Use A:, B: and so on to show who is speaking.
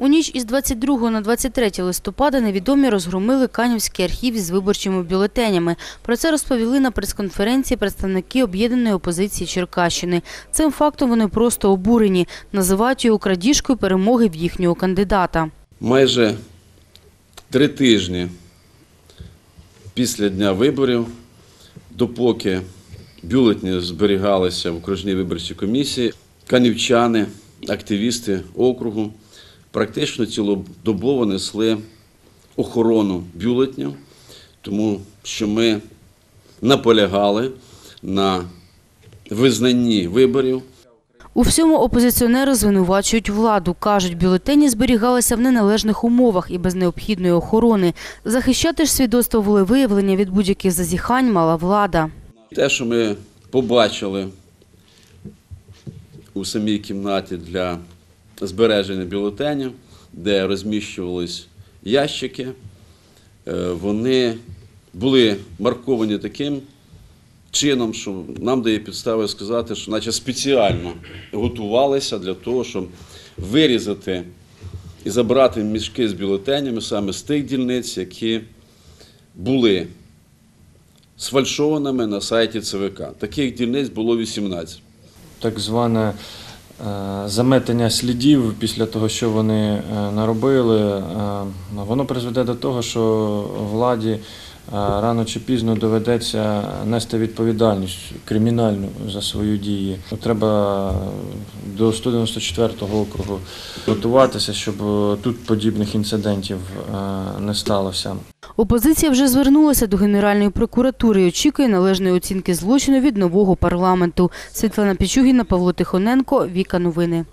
A: У ніч із 22 на 23 листопада невідомі розгромили Канівський архів із виборчими бюлетенями. Про це розповіли на прес-конференції представники об'єднаної опозиції Черкащини. Цим фактом вони просто обурені. Називають його крадіжкою перемоги в їхнього кандидата.
B: Майже три тижні після дня виборів, допоки бюлетні зберігалися в окружній виборчій комісії, канівчани, активісти округу практично цілодобово несли охорону бюлетнів, тому що ми наполягали на визнанні виборів
A: У всьому опозиціонери звинувачують владу. Кажуть, бюлетені зберігалися в неналежних умовах і без необхідної охорони. Захищати ж свідоцтво волевиявлення від будь-яких зазіхань мала влада.
B: Те, що ми побачили у самій кімнаті для збереження бюлетенів, де розміщувались ящики, е, вони були марковані таким чином, що нам дає підстави сказати, що наче спеціально готувалися для того, щоб вирізати і забрати мішки з бюлетенями саме з тих дільниць, які були сфальшованими на сайті ЦВК. Таких дільниць було 18.
C: так зване заметення слідів після того, що вони е, наробили, е, воно призведе до того, що владі е, рано чи пізно доведеться нести відповідальність кримінальну за свої дії. Треба до 194 округу готуватися, щоб тут подібних інцидентів е, не сталося.
A: Опозиція вже звернулася до Генеральної прокуратури і очікує належної оцінки злочину від нового парламенту. Світлана Пічугіна, Павло Тихоненко, Віка Новини.